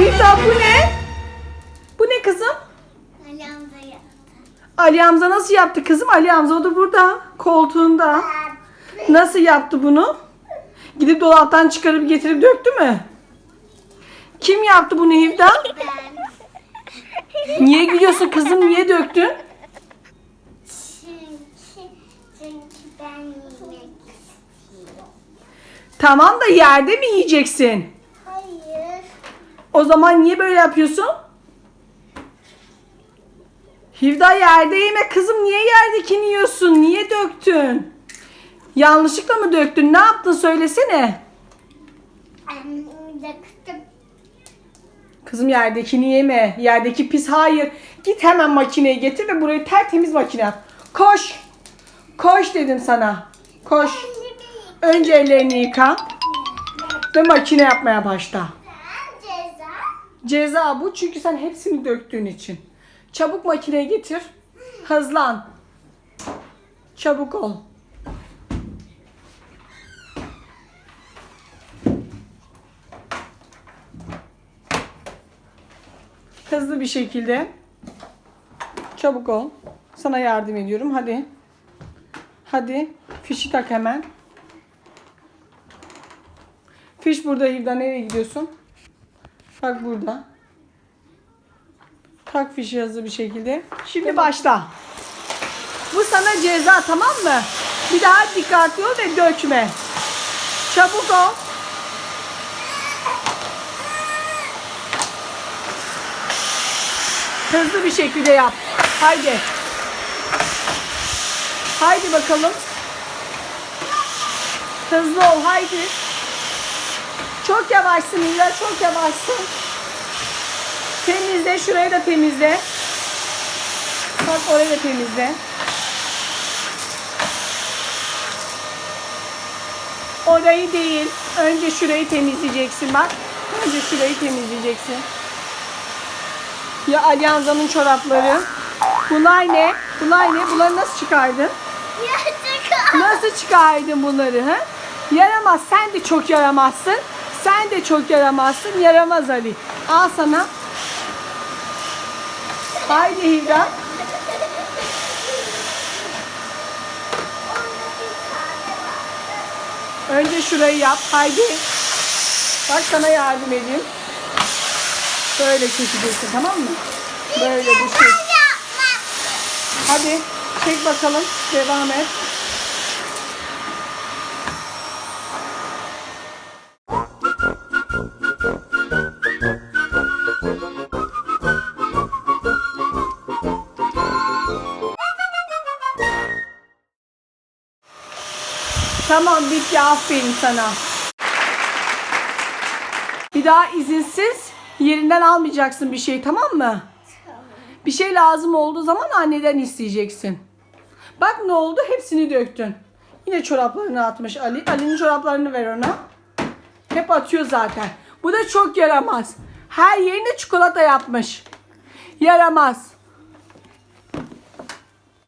Hita bu ne? Bu ne kızım? Ayağımda yaptı. Ali Hamza nasıl yaptı kızım? Ali Hamza o da burada. Koltuğunda. Nasıl yaptı bunu? Gidip dolaptan çıkarıp getirip döktü mü? Kim yaptı bunu Hivda? Ben. Niye gülüyorsun kızım? Niye döktün? Çünkü, çünkü ben yemek istiyorum. Tamam da yerde mi yiyeceksin? O zaman niye böyle yapıyorsun? Hivda yerde yeme kızım. Niye yerdekini yiyorsun? Niye döktün? Yanlışlıkla mı döktün? Ne yaptın söylesene. Döktüm. Kızım yerdekini yeme. Yerdeki pis hayır. Git hemen makineyi getir ve burayı tertemiz makine yap. Koş. Koş dedim sana. Koş. Önce ellerini yıka ve makine yapmaya başla. Ceza. Bu çünkü sen hepsini döktüğün için. Çabuk makineye getir. Hızlan. Çabuk ol. Hızlı bir şekilde. Çabuk ol. Sana yardım ediyorum. Hadi. Hadi. Fişi tak hemen. Fiş burada Hivda. Nereye gidiyorsun? Bak burada. Tak fişi hızlı bir şekilde. Şimdi başla. Bu sana ceza tamam mı? Bir daha dikkatli ol ve dökme. Çabuk ol. Hızlı bir şekilde yap. Haydi. Haydi bakalım. Hızlı ol haydi. Çok yavaşsın İlla çok yavaşsın. Temizle şurayı da temizle. Bak orayı da temizle. Orayı değil. Önce şurayı temizleyeceksin bak. Önce şurayı temizleyeceksin. Ya Alianza'nın çorapları. Bunlar ne? Bunlar ne? Bunları nasıl çıkardın? Nasıl çıkardın bunları ha? Yaramaz. Sen de çok yaramazsın. Sen de çok yaramazsın. Yaramaz Ali. Al sana. Haydi Hilda. Önce şurayı yap. Haydi. Bak sana yardım edeyim. Böyle çekeceksin tamam mı? Böyle bu şey. Hadi çek bakalım. Devam et. Tamam bitti aferin sana. Bir daha izinsiz yerinden almayacaksın bir şey tamam mı? Bir şey lazım olduğu zaman anneden isteyeceksin. Bak ne oldu hepsini döktün. Yine çoraplarını atmış Ali. Ali'nin çoraplarını ver ona. Hep atıyor zaten. Bu da çok yaramaz. Her yerine çikolata yapmış. Yaramaz.